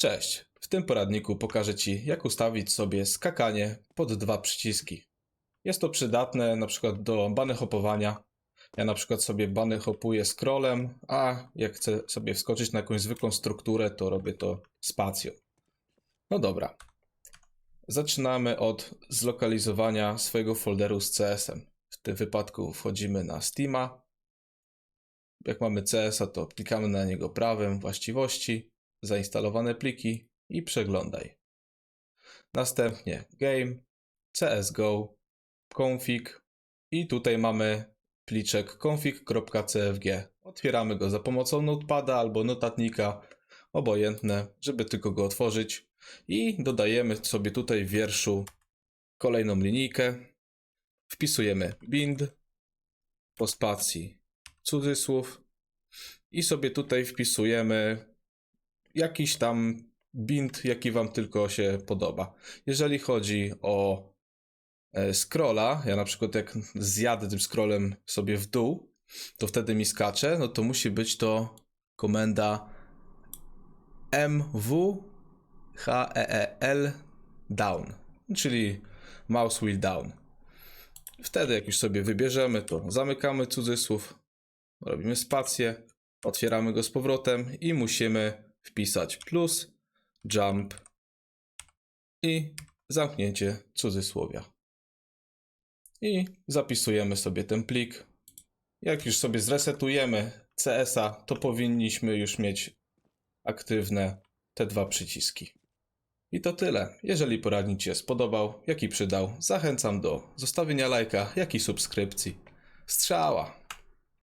Cześć! W tym poradniku pokażę Ci, jak ustawić sobie skakanie pod dwa przyciski. Jest to przydatne na przykład do bany hopowania. Ja na przykład sobie bany hopuję scrollem, a jak chcę sobie wskoczyć na jakąś zwykłą strukturę, to robię to spacją. No dobra. Zaczynamy od zlokalizowania swojego folderu z CS-em. W tym wypadku wchodzimy na Steama. Jak mamy CS-a, to klikamy na niego prawem właściwości, zainstalowane pliki i przeglądaj. Następnie game, CSGO, config i tutaj mamy pliczek config.cfg. Otwieramy go za pomocą notepada albo notatnika, obojętne, żeby tylko go otworzyć i dodajemy sobie tutaj w wierszu kolejną linijkę. Wpisujemy bind po spacji cudzysłów i sobie tutaj wpisujemy jakiś tam bind, jaki Wam tylko się podoba. Jeżeli chodzi o e, scrolla, ja na przykład jak zjadę tym scrollem sobie w dół, to wtedy mi skacze, no to musi być to komenda mwheel down, czyli mouse wheel down. Wtedy jak już sobie wybierzemy, to zamykamy cudzysłów, robimy spację, otwieramy go z powrotem i musimy wpisać plus, jump i zamknięcie cudzysłowia. I zapisujemy sobie ten plik. Jak już sobie zresetujemy CS-a, to powinniśmy już mieć aktywne te dwa przyciski. I to tyle. Jeżeli poradnik Ci się spodobał, jaki przydał, zachęcam do zostawienia lajka, jak i subskrypcji. Strzała!